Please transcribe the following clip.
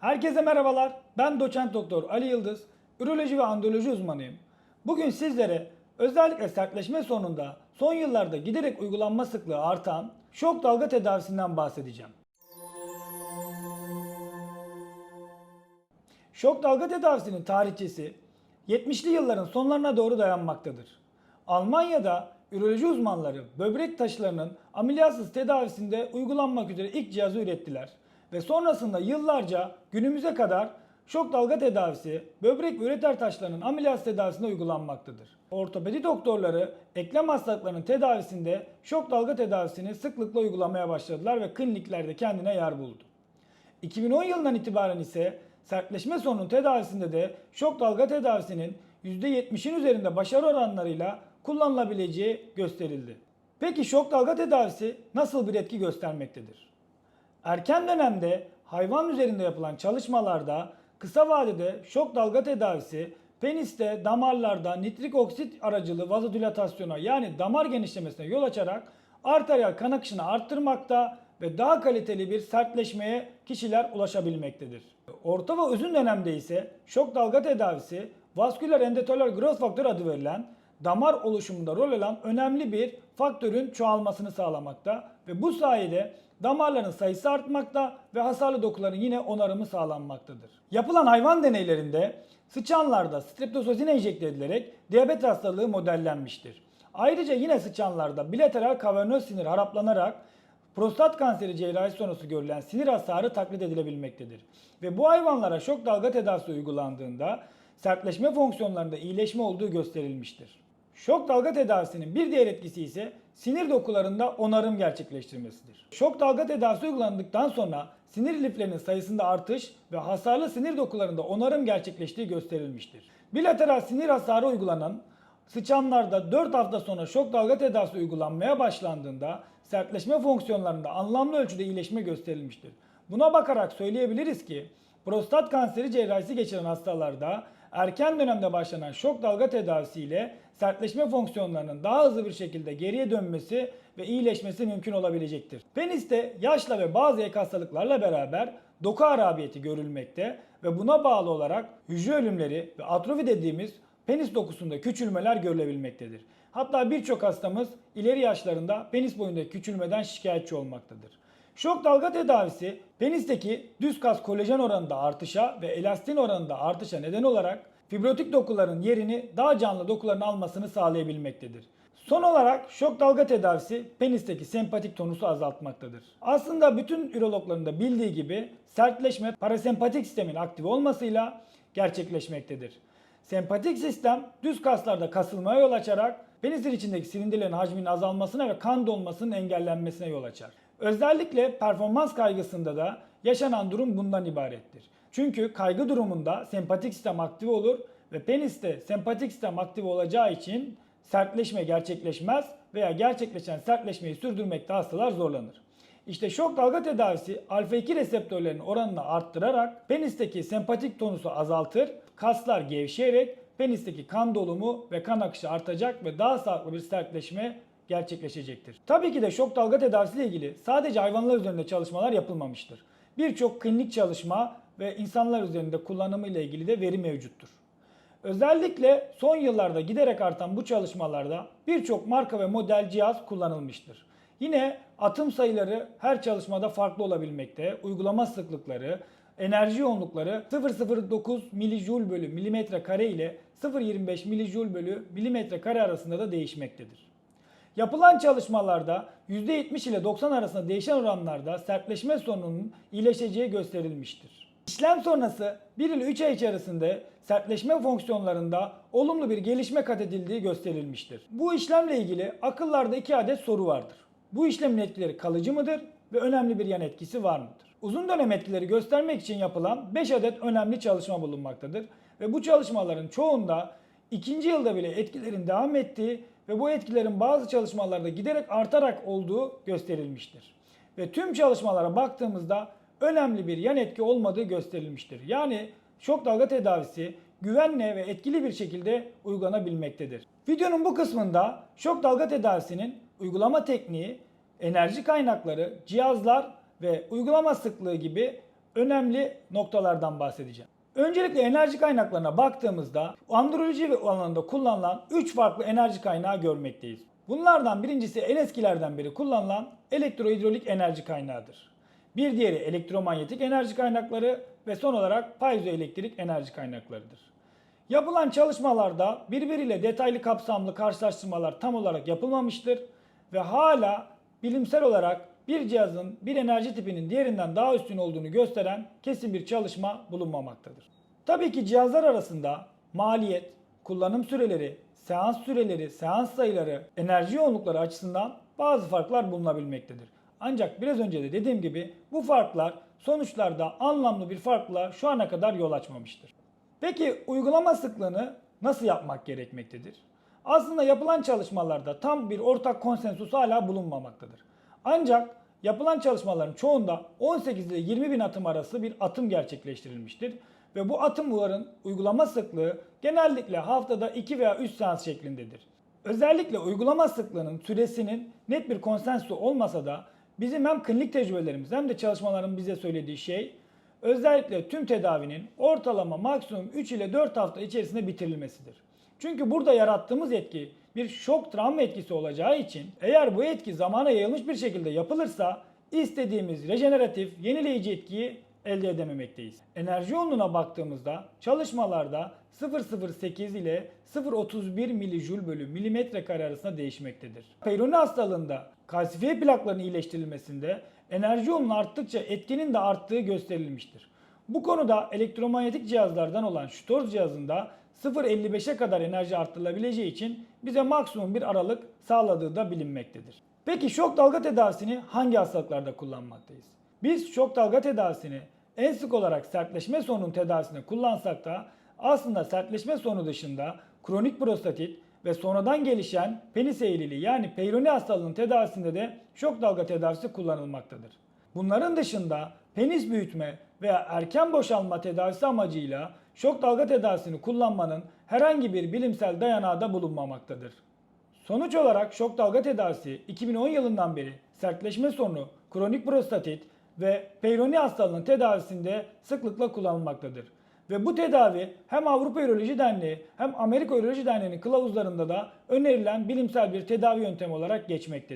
Herkese merhabalar. Ben doçent doktor Ali Yıldız. Üroloji ve androloji uzmanıyım. Bugün sizlere özellikle sertleşme sonunda son yıllarda giderek uygulanma sıklığı artan şok dalga tedavisinden bahsedeceğim. Şok dalga tedavisinin tarihçesi 70'li yılların sonlarına doğru dayanmaktadır. Almanya'da üroloji uzmanları böbrek taşlarının ameliyatsız tedavisinde uygulanmak üzere ilk cihazı ürettiler. Ve sonrasında yıllarca günümüze kadar şok dalga tedavisi böbrek ve üreter taşlarının ameliyatsız tedavisinde uygulanmaktadır. Ortopedi doktorları eklem hastalıklarının tedavisinde şok dalga tedavisini sıklıkla uygulamaya başladılar ve kliniklerde kendine yer buldu. 2010 yılından itibaren ise sertleşme sorunun tedavisinde de şok dalga tedavisinin %70'in üzerinde başarı oranlarıyla kullanılabileceği gösterildi. Peki şok dalga tedavisi nasıl bir etki göstermektedir? Erken dönemde hayvan üzerinde yapılan çalışmalarda kısa vadede şok dalga tedavisi peniste damarlarda nitrik oksit aracılı vazodilatasyona yani damar genişlemesine yol açarak arteriyel kan akışını arttırmakta ve daha kaliteli bir sertleşmeye kişiler ulaşabilmektedir. Orta ve uzun dönemde ise şok dalga tedavisi vasküler endoteller growth faktör adı verilen damar oluşumunda rol alan önemli bir faktörün çoğalmasını sağlamakta ve bu sayede damarların sayısı artmakta ve hasarlı dokuların yine onarımı sağlanmaktadır. Yapılan hayvan deneylerinde sıçanlarda streptosozin enjekte edilerek diyabet hastalığı modellenmiştir. Ayrıca yine sıçanlarda bilateral kavernöz sinir haraplanarak prostat kanseri cerrahisi sonrası görülen sinir hasarı taklit edilebilmektedir. Ve bu hayvanlara şok dalga tedavisi uygulandığında sertleşme fonksiyonlarında iyileşme olduğu gösterilmiştir. Şok dalga tedavisinin bir diğer etkisi ise sinir dokularında onarım gerçekleştirmesidir. Şok dalga tedavisi uygulandıktan sonra sinir liflerinin sayısında artış ve hasarlı sinir dokularında onarım gerçekleştiği gösterilmiştir. Bilateral sinir hasarı uygulanan sıçanlarda 4 hafta sonra şok dalga tedavisi uygulanmaya başlandığında sertleşme fonksiyonlarında anlamlı ölçüde iyileşme gösterilmiştir. Buna bakarak söyleyebiliriz ki prostat kanseri cerrahisi geçiren hastalarda erken dönemde başlanan şok dalga tedavisi ile sertleşme fonksiyonlarının daha hızlı bir şekilde geriye dönmesi ve iyileşmesi mümkün olabilecektir. Peniste yaşla ve bazı ek hastalıklarla beraber doku harabiyeti görülmekte ve buna bağlı olarak hücre ölümleri ve atrofi dediğimiz penis dokusunda küçülmeler görülebilmektedir. Hatta birçok hastamız ileri yaşlarında penis boyunda küçülmeden şikayetçi olmaktadır. Şok dalga tedavisi penisteki düz kas kolajen oranında artışa ve elastin oranında artışa neden olarak fibrotik dokuların yerini daha canlı dokuların almasını sağlayabilmektedir. Son olarak şok dalga tedavisi penisteki sempatik tonusu azaltmaktadır. Aslında bütün ürologların da bildiği gibi sertleşme parasempatik sistemin aktif olmasıyla gerçekleşmektedir. Sempatik sistem düz kaslarda kasılmaya yol açarak penisir içindeki silindirlerin hacminin azalmasına ve kan dolmasının engellenmesine yol açar. Özellikle performans kaygısında da yaşanan durum bundan ibarettir. Çünkü kaygı durumunda sempatik sistem aktif olur ve peniste sempatik sistem aktif olacağı için sertleşme gerçekleşmez veya gerçekleşen sertleşmeyi sürdürmekte hastalar zorlanır. İşte şok dalga tedavisi alfa 2 reseptörlerinin oranını arttırarak penisteki sempatik tonusu azaltır, kaslar gevşeyerek penisteki kan dolumu ve kan akışı artacak ve daha sağlıklı bir sertleşme gerçekleşecektir. Tabii ki de şok dalga tedavisi ile ilgili sadece hayvanlar üzerinde çalışmalar yapılmamıştır. Birçok klinik çalışma ve insanlar üzerinde kullanımı ile ilgili de veri mevcuttur. Özellikle son yıllarda giderek artan bu çalışmalarda birçok marka ve model cihaz kullanılmıştır. Yine atım sayıları her çalışmada farklı olabilmekte, uygulama sıklıkları, enerji yoğunlukları 0.09 milijoule bölü milimetre kare ile 0.25 milijoule bölü milimetre kare arasında da değişmektedir. Yapılan çalışmalarda %70 ile 90 arasında değişen oranlarda sertleşme sorununun iyileşeceği gösterilmiştir. İşlem sonrası 1 ile 3 ay içerisinde sertleşme fonksiyonlarında olumlu bir gelişme kat edildiği gösterilmiştir. Bu işlemle ilgili akıllarda 2 adet soru vardır. Bu işlemin etkileri kalıcı mıdır ve önemli bir yan etkisi var mıdır? Uzun dönem etkileri göstermek için yapılan 5 adet önemli çalışma bulunmaktadır ve bu çalışmaların çoğunda ikinci yılda bile etkilerin devam ettiği ve bu etkilerin bazı çalışmalarda giderek artarak olduğu gösterilmiştir. Ve tüm çalışmalara baktığımızda önemli bir yan etki olmadığı gösterilmiştir. Yani şok dalga tedavisi güvenli ve etkili bir şekilde uygulanabilmektedir. Videonun bu kısmında şok dalga tedavisinin uygulama tekniği, enerji kaynakları, cihazlar ve uygulama sıklığı gibi önemli noktalardan bahsedeceğim. Öncelikle enerji kaynaklarına baktığımızda androloji alanında kullanılan 3 farklı enerji kaynağı görmekteyiz. Bunlardan birincisi en eskilerden beri kullanılan elektrohidrolik enerji kaynağıdır. Bir diğeri elektromanyetik enerji kaynakları ve son olarak piezoelektrik enerji kaynaklarıdır. Yapılan çalışmalarda birbiriyle detaylı kapsamlı karşılaştırmalar tam olarak yapılmamıştır ve hala bilimsel olarak bir cihazın bir enerji tipinin diğerinden daha üstün olduğunu gösteren kesin bir çalışma bulunmamaktadır. Tabii ki cihazlar arasında maliyet, kullanım süreleri, seans süreleri, seans sayıları, enerji yoğunlukları açısından bazı farklar bulunabilmektedir. Ancak biraz önce de dediğim gibi bu farklar sonuçlarda anlamlı bir farkla şu ana kadar yol açmamıştır. Peki uygulama sıklığını nasıl yapmak gerekmektedir? Aslında yapılan çalışmalarda tam bir ortak konsensus hala bulunmamaktadır. Ancak yapılan çalışmaların çoğunda 18 ile 20 bin atım arası bir atım gerçekleştirilmiştir. Ve bu atımların uygulama sıklığı genellikle haftada 2 veya 3 seans şeklindedir. Özellikle uygulama sıklığının süresinin net bir konsensus olmasa da bizim hem klinik tecrübelerimiz hem de çalışmaların bize söylediği şey özellikle tüm tedavinin ortalama maksimum 3 ile 4 hafta içerisinde bitirilmesidir. Çünkü burada yarattığımız etki bir şok travma etkisi olacağı için eğer bu etki zamana yayılmış bir şekilde yapılırsa istediğimiz rejeneratif, yenileyici etkiyi elde edememekteyiz. Enerji yoğunluğuna baktığımızda çalışmalarda 0.08 ile 0.31 milijül bölü milimetre kare arasında değişmektedir. Peyronie hastalığında kalsifiye plakların iyileştirilmesinde enerji yoğunluğu arttıkça etkinin de arttığı gösterilmiştir. Bu konuda elektromanyetik cihazlardan olan Stors cihazında 0.55'e kadar enerji arttırılabileceği için bize maksimum bir aralık sağladığı da bilinmektedir. Peki şok dalga tedavisini hangi hastalıklarda kullanmaktayız? Biz şok dalga tedavisini en sık olarak sertleşme sorunun tedavisinde kullansak da aslında sertleşme sorunu dışında kronik prostatit ve sonradan gelişen penis eğriliği yani Peyronie hastalığının tedavisinde de şok dalga tedavisi kullanılmaktadır. Bunların dışında penis büyütme veya erken boşalma tedavisi amacıyla şok dalga tedavisini kullanmanın herhangi bir bilimsel dayanağı da bulunmamaktadır. Sonuç olarak şok dalga tedavisi 2010 yılından beri sertleşme sorunu, kronik prostatit ve Peyronie hastalığının tedavisinde sıklıkla kullanılmaktadır. Ve bu tedavi hem Avrupa Üroloji Derneği hem Amerika Üroloji Derneği'nin kılavuzlarında da önerilen bilimsel bir tedavi yöntemi olarak geçmektedir.